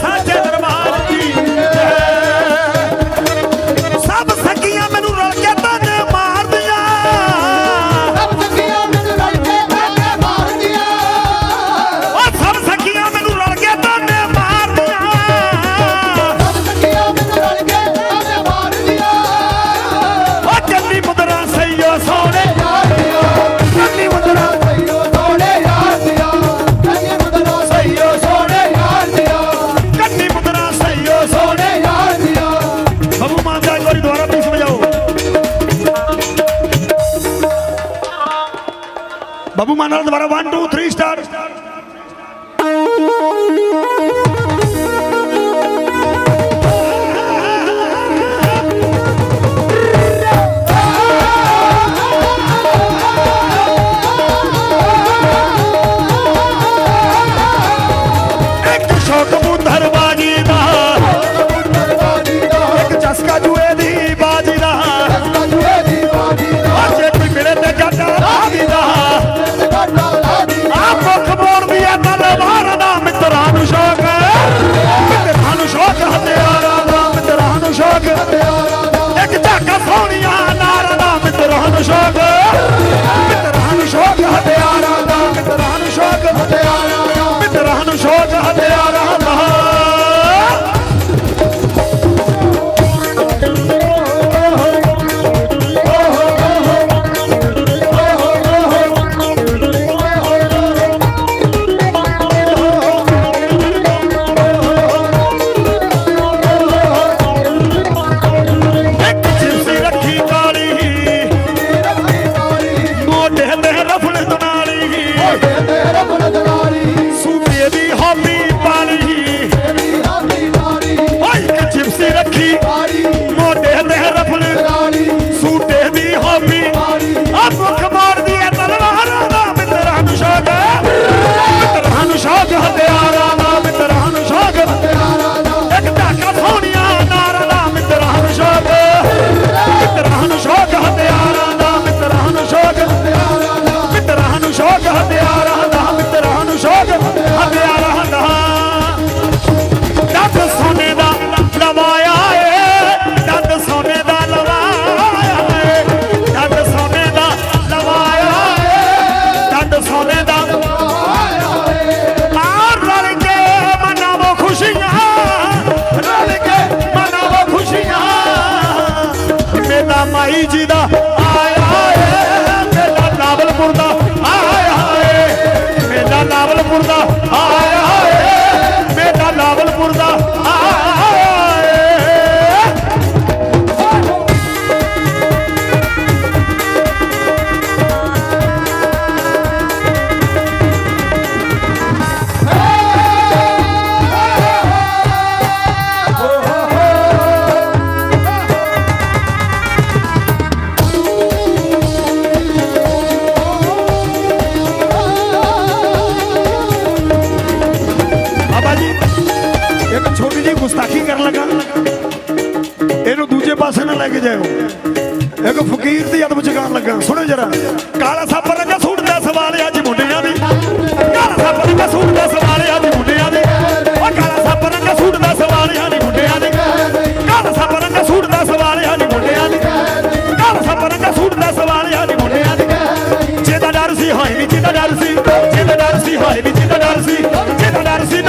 ਸਾਂਝੇ ਭਾਈ ਜੀ ਦਾ। ਆਇਆ ਏ ਮੇਲਾ ਨਾਵਲਪੁਰ ਦਾ। ਆਇਆ ਏ ਮੇਲਾ ਨਾਵਲਪੁਰ ਦਾ। ਆਇਆ ਇਹਨੂੰ ਦੂਜੇ ਪਾਸੇ ਨਾ ਲੈ ਕੇ ਜਾਇਓ। ਇੱਕ ਫਕੀਰ ਦੀ ਅਦਬ ਚਗਾਨ ਲੱਗਾ। ਸੁਣੋ ਜਰਾ। ਕਾਲਾ ਸੱਪ ਰੰਗਾ ਸੂਟ ਦਾ ਸਵਾਲ ਅੱਜ ਮੁੰਡਿਆਂ ਦੇ। ਕਾਲਾ ਸੱਪ ਰੰਗਾ ਸੂਟ ਦਾ ਸਵਾਲ ਅੱਜ ਮੁੰਡਿਆਂ ਦੇ। ਉਹ ਕਾਲਾ ਸੱਪ ਰੰਗਾ ਸੂਟ ਦਾ ਸਵਾਲ ਅੱਜ ਮੁੰਡਿਆਂ ਦੀ। ਕਾਲਾ ਸੱਪ ਰੰਗਾ ਸੂਟ ਦਾ ਸਵਾਲ ਅੱਜ ਮੁੰਡਿਆਂ ਦੀ। ਕਾਲਾ ਸੱਪ ਰੰਗਾ ਸੂਟ ਦਾ ਸਵਾਲ ਅੱਜ ਮੁੰਡਿਆਂ ਦੀ। ਜਿਹਦਾ ਡਰ ਸੀ, ਹਾਏ ਵੀ ਜਿਹਦਾ ਡਰ ਸੀ। ਜਿਹਦਾ ਡਰ ਸੀ, ਹਾਏ ਵੀ ਜਿਹਦਾ ਡਰ ਸੀ। ਜਿਹਦਾ ਡਰ ਸੀ